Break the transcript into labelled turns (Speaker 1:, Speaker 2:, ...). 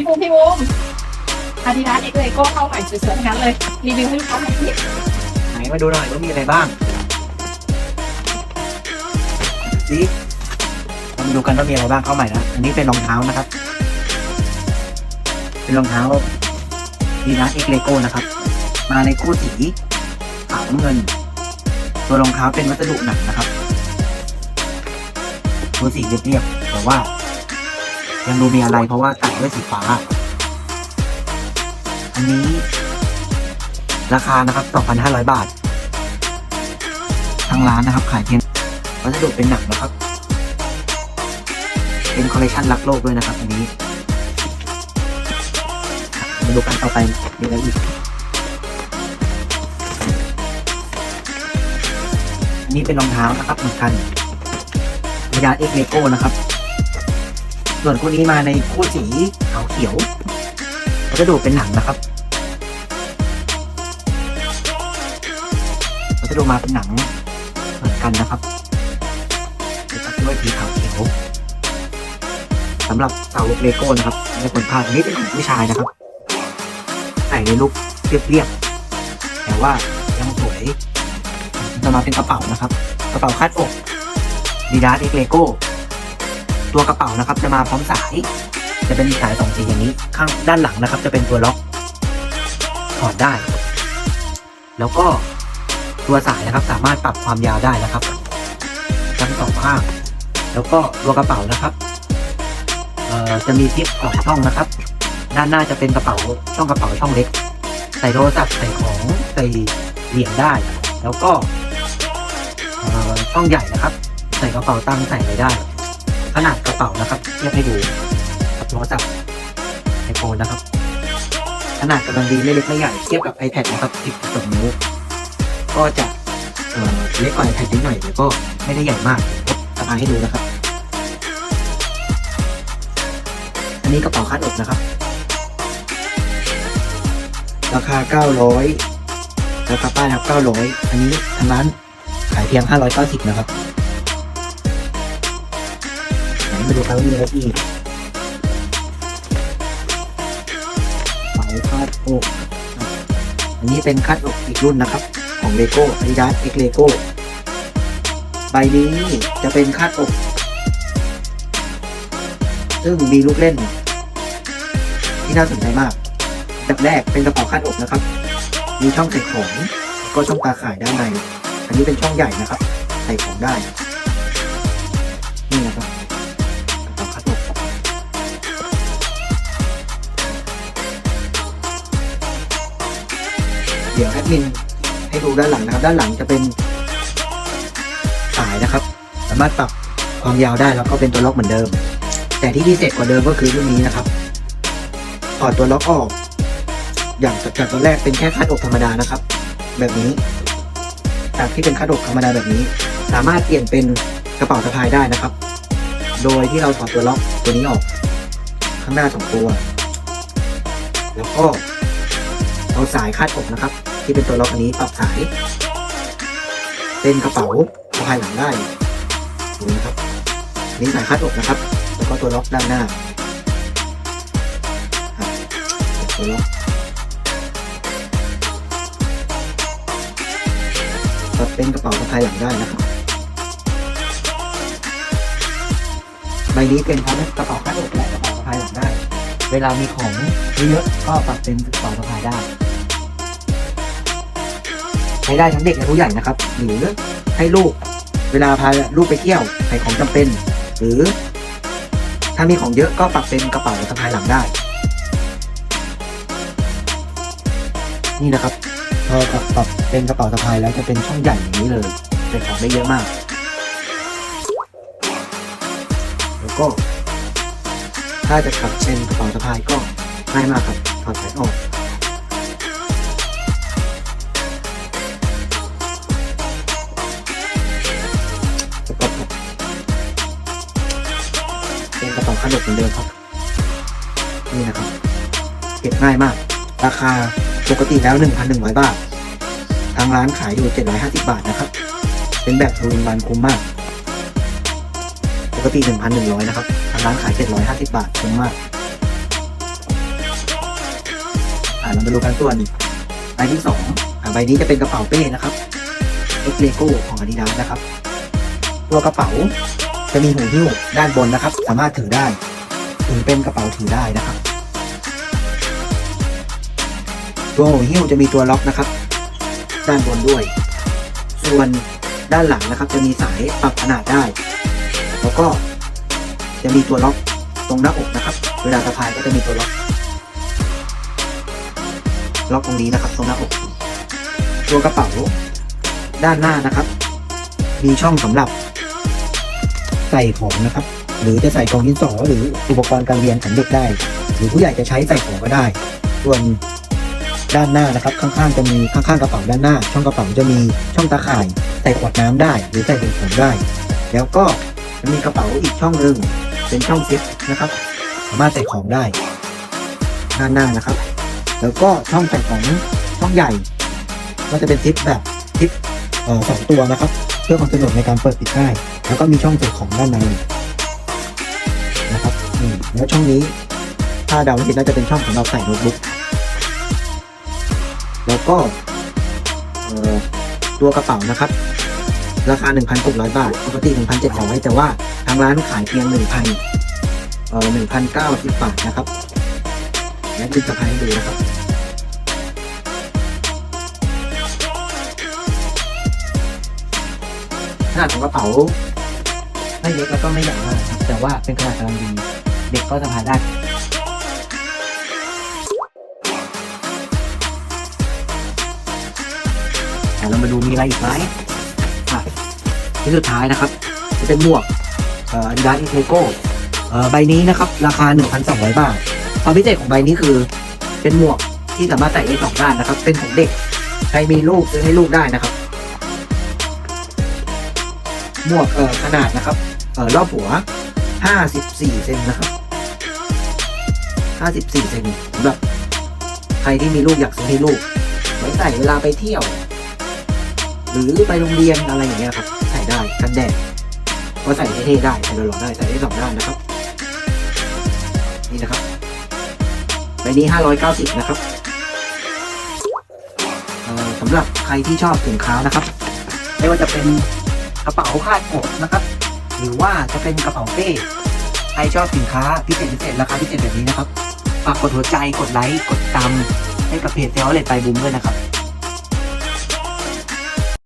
Speaker 1: พี่บูมพี่บูมอาดิดาสเอ็กเลโก้เข้าใหม่สวยๆทั้งนั้นเลย รีวิวให้ลูกค้าหน่อยสิ
Speaker 2: ไหนมาดูหน่อยว่ามีอะไรบ้างสิเรามาดูกันว่ามีอะไรบ้างเข้าใหม่นะ อันนี้เป็นรองเท้านะครับ เป็นรองเท้าดีนัสเอ็กเลโก้นะครับ มาในคู่สีขาวเงิน ตัวรองเท้าเป็นวัสดุหนักนะครับ ตัวสีเรียบๆแต่ว่า ยังดูมีอะไรเพราะว่าตัดด้วยสีฟ้า อันนี้ ราคานะครับ 2,500 บาท ทางร้านนะครับ ขายเพียงวัสดุเป็นหนังนะครับ เป็นคอลเลคชันรักโลกด้วยนะครับ อันนี้มาดูกันต่อไปมีอะไรอีกอันนี้เป็นรองเท้านะครับเหมือนกันยาเอ็กเลโก้นะครับ ส่วนคู่นี้มาในคู่สีขาวเขียววัสดุเป็นหนังนะครับวัสดุมาเป็นหนังเหมือนกันนะครับเป็นตัดด้วยสีขาวเขียวสำหรับเสาเลโก้นะครับในคนพาดนี้เป็นของผู้ชายนะครับใส่ในลุกเรียบๆแต่ว่ายังสวยจะมาเป็นกระเป๋านะครับ กระเป๋าคาดอกดีดาเอ็กเลโก้ ตัวกระเป๋านะครับจะมาพร้อมสาย จะเป็นสายสองสีอย่างนี้ ข้างด้านหลังนะครับ จะเป็นตัวล็อกถอดได้ แล้วก็ตัวสายนะครับ สามารถปรับความยาวได้นะครับทั้งสองข้าง แล้วก็ตัวกระเป๋านะครับจะมีทิปสองช่องนะครับ ด้านหน้าจะเป็นกระเป๋าช่องกระเป๋าช่องเล็ก ใส่โทรศัพท์ใส่ของใส่เหรียญได้ แล้วก็ช่องใหญ่นะครับ ใส่กระเป๋าตังค์ใส่อะไรได้ นาดกระเป๋านะครับเทียบให้ดูโทรศัพท์ไอโฟนนะครับ ขนาดกำลังดีไม่เล็กไม่ใหญ่เทียบกับ iPad นะครับ12นิ้วก็จะเอ่อเล็กกว่า iPad นิดหน่อยแต่ก็ไม่ได้ใหญ่มากสะพายให้ดูนะครับ อันนี้กระเป๋าคาดอกนะครับ ราคา 900ราคาป้ายนะครับ900 อันนี้ทางร้านขายเพียง 590 นะครับ ไหนมาดูครับว่ามีอะไรอีกระเป๋าคาดอกอันนี้เป็นคาดอกอีกรุ่นนะครับ ของเลโก้อาดิดาสเอ็กเลโก้ใบนี้จะเป็นคาดอก ซึ่งมีลูกเล่น ที่น่าสนใจมากแบบแรกเป็นกระเป๋าคาดอกนะครับ มีช่องใส่ของ ก็ช่องตาข่ายด้านใน อันนี้เป็นช่องใหญ่นะครับ ใส่ของได้ นี่นะครับ ดี๋ยวแอดมินให้ดูด้านหลังนะครับ ด้านหลังจะเป็นสายนะครับ สามารถปรับความยาวได้แล้วก็เป็นตัวล็อกเหมือนเดิม แต่ที่พิเศษกว่าเดิมก็คือรุ่นนี้นะครับถอดตัวล็อกออก อย่างจากตัวแรกเป็นแค่คาดอกธรรมดานะครับ แบบนี้จากที่เป็นคาดอกธรรมดาแบบนี้ สามารถเปลี่ยนเป็นกระเป๋าสะพายได้นะครับ โดยที่เราถอดตัวล็อกตัวนี้ออกข้างหน้าสองตัว แล้วก็เอาสายคาดอกนะครับ ที่เป็นตัวล็อกอันนี้ปรับสายเป็นกระเป๋าสะพายหลังได้ดูนะครับนนี้สายคาดอกนะครับ แล้วก็ตัวล็อกด้านหน้าตัวล็อกปรับเป็นกระเป๋าสะพายหลังได้นะครับใบนี้เป็นพร้อมกระเป๋าคาดอกและกระเป๋าสะพายหลังได้ เวลามีของเยอะๆก็ปรับเป็นกระเป๋าสะพายได้ ช้ได้ทั้งเด็กและผู้ใหญ่นะครับ หรือให้ลูกเวลาพาลูกไปเที่ยวใส่ของจำเป็น หรือ ถ้ามีของเยอะก็ปรับเป็นกระเป๋าสะพายหลังได้ นี่นะครับพอปรับปรับเป็นกระเป๋าสะพายแล้วจะเป็นช่องใหญ่อย่างนี้เลยใส่ของได้เยอะมาก แล้วก็ ถ้าจะขับเป็นกระเป๋าสะพายก็ง่ายมากครับถอดสายออก เป็นเป๋าขนมเหมือนเดิมครับ นี่นะครับ เก็บง่ายมาก ราคาปกติแล้ว 1,100 บาท ทางร้านขายอยู่ 750 บาทนะครับ เป็นแบบรูนวันคุ้มมาก ปกติ 1,100 นะครับ ทางร้านขาย 750 บาทคุ้มมากเรามาดูกันส่วนใบที่สองอ่าใบนี้จะเป็นกระเป๋าเป้นะครับเอ็กเลโก้ของอาดิดาสนะครับ ตัวกระเป๋า จะมีหูหิ้วด้านบนนะครับ สามารถถือได้ถึงเป็นกระเป๋าถือได้นะครับ ตัวหูหิ้วจะมีตัวล็อกนะครับ ด้านบนด้วย ส่วนด้านหลังนะครับ จะมีสายปรับขนาดได้ แล้วก็จะมีตัวล็อกตรงหน้าอกนะครับ เวลาสะพายก็จะมีตัวล็อกล็อกตรงนี้นะครับ ตรงหน้าอก ตัวกระเป๋าด้านหน้านะครับ มีช่องสำหรับ ใส่ของนะครับ หรือจะใส่กองดินสอหรืออุปกรณ์การเรียนของเด็กได้ หรือผู้ใหญ่จะใช้ใส่ของก็ได้ ส่วนด้านหน้านะครับ ข้างๆจะมีข้างๆกระเป๋าด้านหน้า ช่องกระเป๋าจะมีช่องตาข่าย ใส่ขวดน้ำได้ หรือใส่สิ่งของได้ แล้วก็จะมีกระเป๋าอีกช่องหนึ่งเป็นช่องซิปนะครับ สามารถใส่ของได้ด้านหน้านะครับ แล้วก็ช่องใส่ของช่องใหญ่ ก็จะเป็นซิปแบบซิปสองตัวนะครับ พื่อความสะดวกในการเปิดปิดได้ แล้วก็มีช่องใส่ของด้านในนะครับแล้วช่องนี้ถ้าเดาไม่ผิดน่าจะเป็นช่องสำหรับใส่โน้ตบุ๊กแล้วก็ตัวกระเป๋านะครับ ราคา 1,600 บาท ปกติ 1,700 แต่ว่าทางร้านขายเพียง 1,000เอ่อ1,090 บาทนะครับ และดึงสะพายให้ดูนะครับ นาดของกระเป๋าไม่เล็กแล้วก็ไม่ใหญ่มากครับแต่ว่าเป็นขนาดกำลังดี เด็กก็สะพายได้เรามาดูมีอะไรอีกไหมอะที่สุดท้ายนะครับ จะเป็นหมวกเอ่อ Adidas X Lego เอ่อใบนี้นะครับ ราคา 1,200 บาทความพิเศษของใบนี้คือ เป็นหมวกที่สามารถใส่ได้สองด้านนะครับ เป็นของเด็ก ใครมีลูกซื้อให้ลูกได้นะครับ หมวกเอ่อขนาดนะครับเอ่อรอบหัว 54 เซนนะครับ 54 เซนสำหรับใครที่มีลูกอยากซื้อให้ลูกไว้ใส่เวลาไปเที่ยว หรือไปโรงเรียนอะไรอย่างเงี้ยครับ ใส่ได้กันแดดก็ใส่เท่ๆได้ใส่หล่อๆได้ใส่ได้สองด้านนะครับ นี่นะครับใบนี้ 590 นะครับเออสำหรับใครที่ชอบสินค้านะครับ ไม่ว่าจะเป็น ระเป๋าคาดอกนะครับ หรือว่าจะเป็นกระเป๋าเป้ใครชอบสินค้าพิเศษพิเศษราคาพิเศษแบบนี้นะครับฝากกดหัวใจกดไลค์กดตามให้กับเพจเซลล์เลตไปบูมด้วยนะครับ